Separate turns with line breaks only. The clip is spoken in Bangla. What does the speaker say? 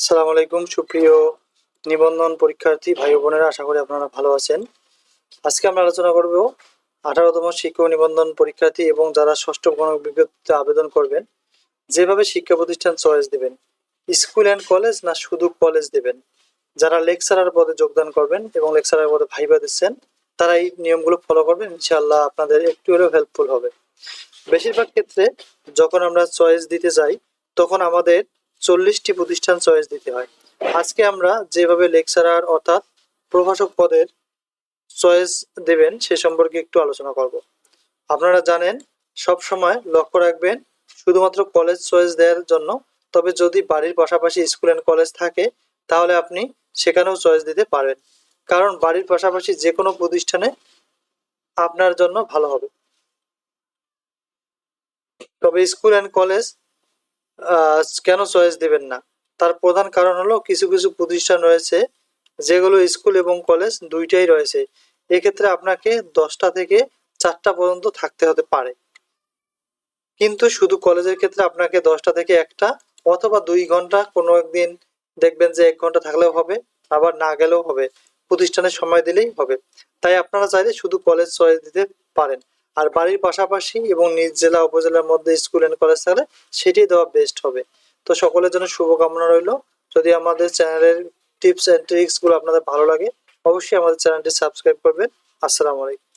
আসসালামু আলাইকুম, সুপ্রিয় নিবন্ধন পরীক্ষার্থী ভাই বোনেরা, আশা করি আপনারা ভালো আছেন। আজকে আমরা আলোচনা করব আঠারোতম শিক্ষক নিবন্ধন পরীক্ষার্থী এবং যারা ষষ্ঠ গণ বিজ্ঞপ্তিতে আবেদন করবেন, যেভাবে শিক্ষা প্রতিষ্ঠান চয়েস দেবেন, স্কুল অ্যান্ড কলেজ না শুধু কলেজ দেবেন। যারা লেকচারার পদে যোগদান করবেন এবং লেকচারার পদে ভাইবা দিচ্ছেন, তারা এই নিয়মগুলো ফলো করবেন, ইনশাআল্লাহ আপনাদের একটু হলেও হেল্পফুল হবে। বেশিরভাগ ক্ষেত্রে যখন আমরা চয়েস দিতে যাই, তখন আমাদের চল্লিশটি প্রতিষ্ঠান চয়েস দিতে হয়। আজকে আমরা যেভাবে লেকচারার অর্থাৎ প্রভাষক পদের চয়েস দেবেন সে সম্পর্কে একটু আলোচনা করব। আপনারা জানেন, সব সময় লক্ষ্য রাখবেন, শুধুমাত্র কলেজ চয়েস দেওয়ার জন্য, তবে যদি বাড়ির পাশাপাশি স্কুল অ্যান্ড কলেজ থাকে, তাহলে আপনি সেখানেও চয়েস দিতে পারেন কারণ বাড়ির পাশাপাশি যে কোনো প্রতিষ্ঠানে আপনার জন্য ভালো হবে। তবে স্কুল অ্যান্ড কলেজ কেন চয়েস দিবেন না? তার প্রধান কারণ হলো কিছু কিছু প্রতিষ্ঠান রয়েছে, যেগুলো স্কুল এবং কলেজ দুইটাই রয়েছে। এক্ষেত্রে আপনাকে দশটা থেকে চারটা পর্যন্ত থাকতে হতে পারে। কিন্তু শুধু কলেজের ক্ষেত্রে আপনাকে দশটা থেকে একটা অথবা দুই ঘণ্টা কোনো একদিন দেখবেন যে এক ঘণ্টা থাকলেও হবে, আবার না গেলেও হবে। প্রতিষ্ঠানে সময় দিলেই হবে। তাই আপনারা চাইলে শুধু কলেজ চয়েস দিতে পারেন। আর বাড়ির পাশাপাশি এবং নিজ জেলা, উপজেলার মধ্যে স্কুল এন্ড কলেজ থাকলে সেটি দেওয়া বেস্ট হবে। তো সকলের জন্য শুভকামনা রইল। যদি আমাদের চ্যানেলের টিপস অ্যান্ড ট্রিক্সগুলো আপনাদের ভালো লাগে, অবশ্যই আমাদের চ্যানেলটি সাবস্ক্রাইব করবেন। আসসালামু আলাইকুম।